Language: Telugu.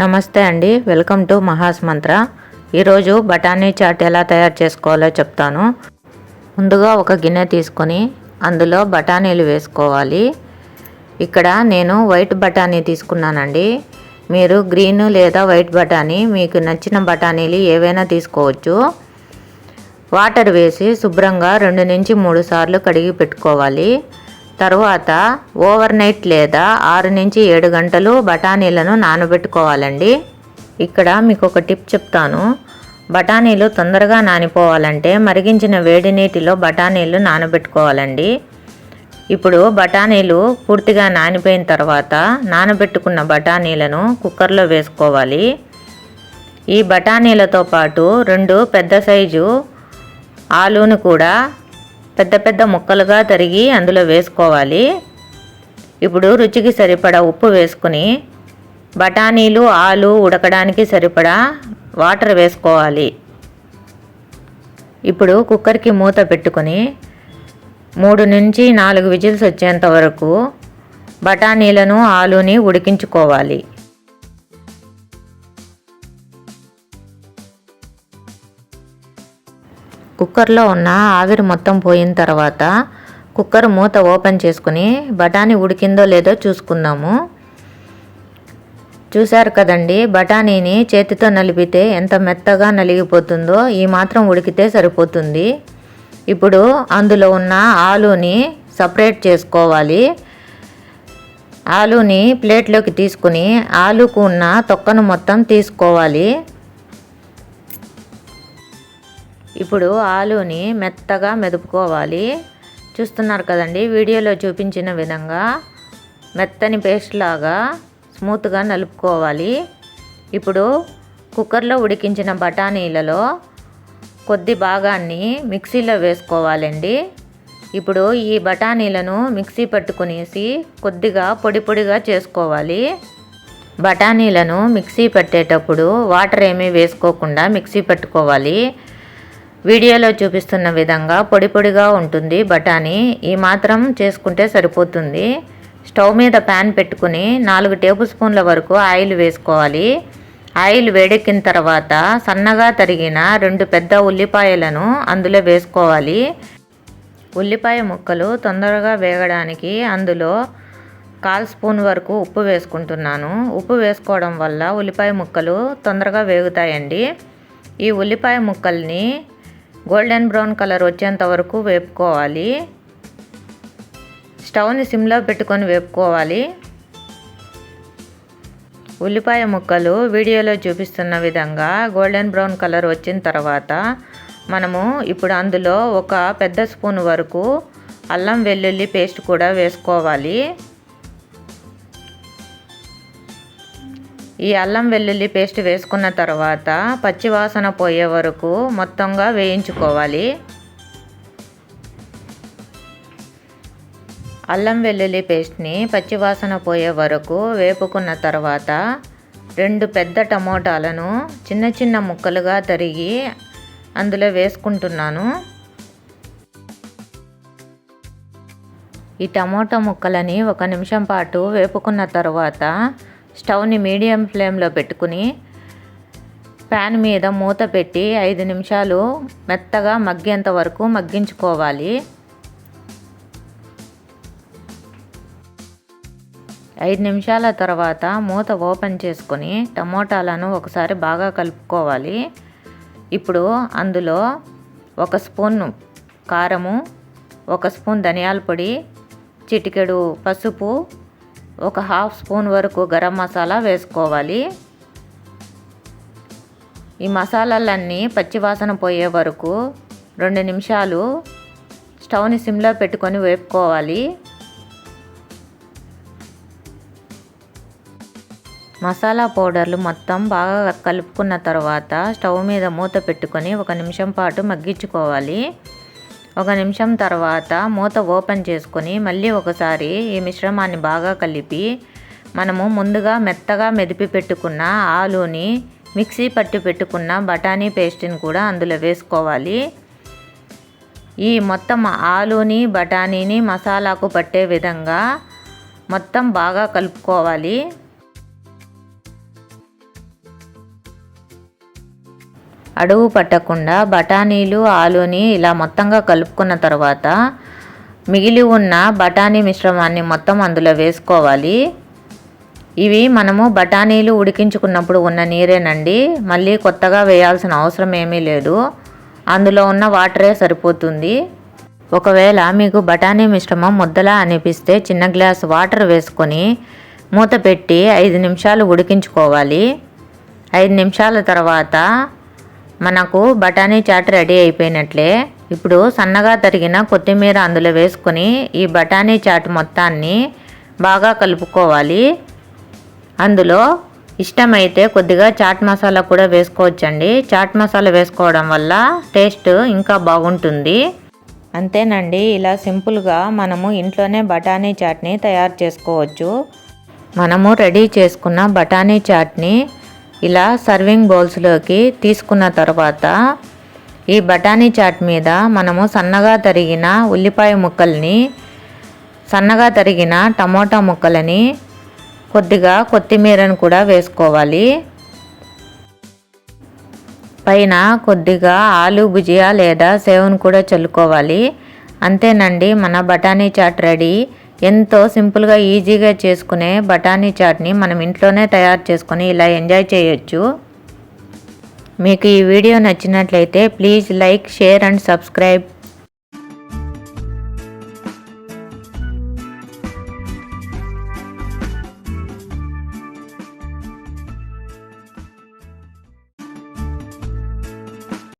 నమస్తే అండి. వెల్కమ్ టు మహాస్ మంత్ర. ఈరోజు బఠానీ చాట్ ఎలా తయారు చేసుకోవాలో చెప్తాను. ముందుగా ఒక గిన్నె తీసుకొని అందులో బఠానీలు వేసుకోవాలి. ఇక్కడ నేను వైట్ బఠానీ తీసుకున్నానండి. మీరు గ్రీన్ లేదా వైట్ బఠానీ మీకు నచ్చిన బఠానీలు ఏవైనా తీసుకోవచ్చు. వాటర్ వేసి శుభ్రంగా రెండు నుంచి మూడు సార్లు కడిగి పెట్టుకోవాలి. తర్వాత ఓవర్ నైట్ లేదా ఆరు నుంచి ఏడు గంటలు బఠానీలను నానబెట్టుకోవాలండి. ఇక్కడ మీకు ఒక టిప్ చెప్తాను. బఠానీలు తొందరగా నానిపోవాలంటే మరిగించిన వేడి నీటిలో బఠానీలు నానబెట్టుకోవాలండి. ఇప్పుడు బఠానీలు పూర్తిగా నానిపోయిన తర్వాత నానబెట్టుకున్న బఠానీలను కుక్కర్లో వేసుకోవాలి. ఈ బఠానీలతో పాటు రెండు పెద్ద సైజు ఆలూను కూడా పెద్ద పెద్ద ముక్కలుగా తరిగి అందులో వేసుకోవాలి. ఇప్పుడు రుచికి సరిపడా ఉప్పు వేసుకుని బఠానీలు ఆలు ఉడకడానికి సరిపడా వాటర్ వేసుకోవాలి. ఇప్పుడు కుక్కర్కి మూత పెట్టుకొని మూడు నుంచి నాలుగు విజిల్స్ వచ్చేంత వరకు బఠానీలను ఆలుని ఉడికించుకోవాలి. కుక్కర్లో ఉన్న ఆవిరి మొత్తం పోయిన తర్వాత కుక్కర్ మూత ఓపెన్ చేసుకుని బఠానీ ఉడికిందో లేదో చూసుకుందాము. చూశారు కదండి బఠానీని చేతితో నలిపితే ఎంత మెత్తగా నలిగిపోతుందో ఈ మాత్రం ఉడికితే సరిపోతుంది. ఇప్పుడు అందులో ఉన్న ఆలుని సపరేట్ చేసుకోవాలి. ఆలుని ప్లేట్లోకి తీసుకుని ఆలుకు ఉన్న తొక్కను మొత్తం తీసుకోవాలి. ఇప్పుడు ఆలుని మెత్తగా మెదుపుకోవాలి. చూస్తున్నారు కదండి వీడియోలో చూపించిన విధంగా మెత్తని పేస్ట్ లాగా స్మూత్గా నలుపుకోవాలి. ఇప్పుడు కుక్కర్లో ఉడికించిన బఠానీలలో కొద్ది భాగాన్ని మిక్సీలో వేసుకోవాలండి. ఇప్పుడు ఈ బఠానీలను మిక్సీ పట్టుకునేసి కొద్దిగా పొడి పొడిగా చేసుకోవాలి. బఠానీలను మిక్సీ పెట్టేటప్పుడు వాటర్ ఏమీ వేసుకోకుండా మిక్సీ పెట్టుకోవాలి. వీడియోలో చూపిస్తున్న విధంగా పొడి పొడిగా ఉంటుంది బఠానీ. ఈ మాత్రం చేసుకుంటే సరిపోతుంది. స్టవ్ మీద ప్యాన్ పెట్టుకుని నాలుగు టేబుల్ స్పూన్ల వరకు ఆయిల్ వేసుకోవాలి. ఆయిల్ వేడెక్కిన తర్వాత సన్నగా తరిగిన రెండు పెద్ద ఉల్లిపాయలను అందులో వేసుకోవాలి. ఉల్లిపాయ ముక్కలు తొందరగా వేగడానికి అందులో కాల్ స్పూన్ వరకు ఉప్పు వేసుకుంటున్నాను. ఉప్పు వేసుకోవడం వల్ల ఉల్లిపాయ ముక్కలు తొందరగా వేగుతాయండి. ఈ ఉల్లిపాయ ముక్కల్ని గోల్డెన్ బ్రౌన్ కలర్ వచ్చేంత వరకు వేపుకోవాలి. స్టవ్ని సిమ్లో పెట్టుకొని వేపుకోవాలి. ఉల్లిపాయ ముక్కలు వీడియోలో చూపిస్తున్న విధంగా గోల్డెన్ బ్రౌన్ కలర్ వచ్చిన తర్వాత మనము ఇప్పుడు అందులో ఒక పెద్ద స్పూన్ వరకు అల్లం వెల్లుల్లి పేస్ట్ కూడా వేసుకోవాలి. ఈ అల్లం వెల్లుల్లి పేస్ట్ వేసుకున్న తర్వాత పచ్చివాసన పోయే వరకు మొత్తంగా వేయించుకోవాలి. అల్లం వెల్లుల్లి పేస్ట్ని పచ్చివాసన పోయే వరకు వేపుకున్న తర్వాత రెండు పెద్ద టమోటాలను చిన్న చిన్న ముక్కలుగా తరిగి అందులో వేసుకుంటున్నాను. ఈ టమోటా ముక్కలని ఒక నిమిషం పాటు వేపుకున్న తర్వాత స్టవ్ని మీడియం ఫ్లేమ్లో పెట్టుకుని ప్యాన్ మీద మూత పెట్టి ఐదు నిమిషాలు మెత్తగా మగ్గేంత వరకు మగ్గించుకోవాలి. ఐదు నిమిషాల తర్వాత మూత ఓపెన్ చేసుకొని టమోటాలను ఒకసారి బాగా కలుపుకోవాలి. ఇప్పుడు అందులో ఒక స్పూన్ కారము ఒక స్పూన్ ధనియాల పొడి చిటికెడు పసుపు ఒక హాఫ్ స్పూన్ వరకు గరం మసాలా వేసుకోవాలి. ఈ మసాలాలన్నీ పచ్చివాసన పోయే వరకు రెండు నిమిషాలు స్టవ్ని సిమ్లో పెట్టుకొని వేపుకోవాలి. మసాలా పౌడర్లు మొత్తం బాగా కలుపుకున్న తర్వాత స్టవ్ మీద మూత పెట్టుకొని ఒక నిమిషం పాటు మగ్గించుకోవాలి. ఒక నిమిషం తర్వాత మూత ఓపెన్ చేసుకొని మళ్ళీ ఒకసారి ఈ మిశ్రమాన్ని బాగా కలిపి మనము ముందుగా మెత్తగా మెదిపి పెట్టుకున్న ఆలుని మిక్సీ పట్టి పెట్టుకున్న బఠానీ పేస్ట్ని కూడా అందులో వేసుకోవాలి. ఈ మొత్తం ఆలుని బఠానీని మసాలాకు పట్టే విధంగా మొత్తం బాగా కలుపుకోవాలి. అడుగు పట్టకుండా బఠానీలు ఆలుని ఇలా మొత్తంగా కలుపుకున్న తర్వాత మిగిలి ఉన్న బఠానీ మిశ్రమాన్ని మొత్తం అందులో వేసుకోవాలి. ఇవి మనము బఠానీలు ఉడికించుకున్నప్పుడు ఉన్న నీరేనండి. మళ్ళీ కొత్తగా వేయాల్సిన అవసరం ఏమీ లేదు. అందులో ఉన్న వాటరే సరిపోతుంది. ఒకవేళ మీకు బఠానీ మిశ్రమం ముద్దలా అనిపిస్తే చిన్న గ్లాస్ వాటర్ వేసుకొని మూత పెట్టి ఐదు నిమిషాలు ఉడికించుకోవాలి. ఐదు నిమిషాల తర్వాత మనకు బఠానీ చాట్ రెడీ అయిపోయినట్లే. ఇప్పుడు సన్నగా తరిగిన కొత్తిమీర అందులో వేసుకొని ఈ బఠానీ చాట్ మొత్తాన్ని బాగా కలుపుకోవాలి. అందులో ఇష్టమైతే కొద్దిగా చాట్ మసాలా కూడా వేసుకోవచ్చండి. చాట్ మసాలా వేసుకోవడం వల్ల టేస్ట్ ఇంకా బాగుంటుంది. అంతేనండి ఇలా సింపుల్గా మనము ఇంట్లోనే బఠానీ చాట్ని తయారు చేసుకోవచ్చు. మనము రెడీ చేసుకున్న బఠానీ చాట్ని ఇలా సర్వింగ్ బౌల్స్లోకి తీసుకున్న తర్వాత ఈ బఠానీ చాట్ మీద మనము సన్నగా తరిగిన ఉల్లిపాయ ముక్కల్ని సన్నగా తరిగిన టమోటా ముక్కలని కొద్దిగా కొత్తిమీరను కూడా వేసుకోవాలి. పైన కొద్దిగా ఆలు భుజియా లేదా సేవను కూడా చల్లుకోవాలి. అంతేనండి మన బఠానీ చాట్ రెడీ. ఎంతో సింపుల్గా ఈజీగా చేసుకునే బఠానీ చాట్ని మనం ఇంట్లోనే తయారు చేసుకొని ఇలా ఎంజాయ్ చేయొచ్చు. మీకు ఈ వీడియో నచ్చినట్లయితే please like share and subscribe.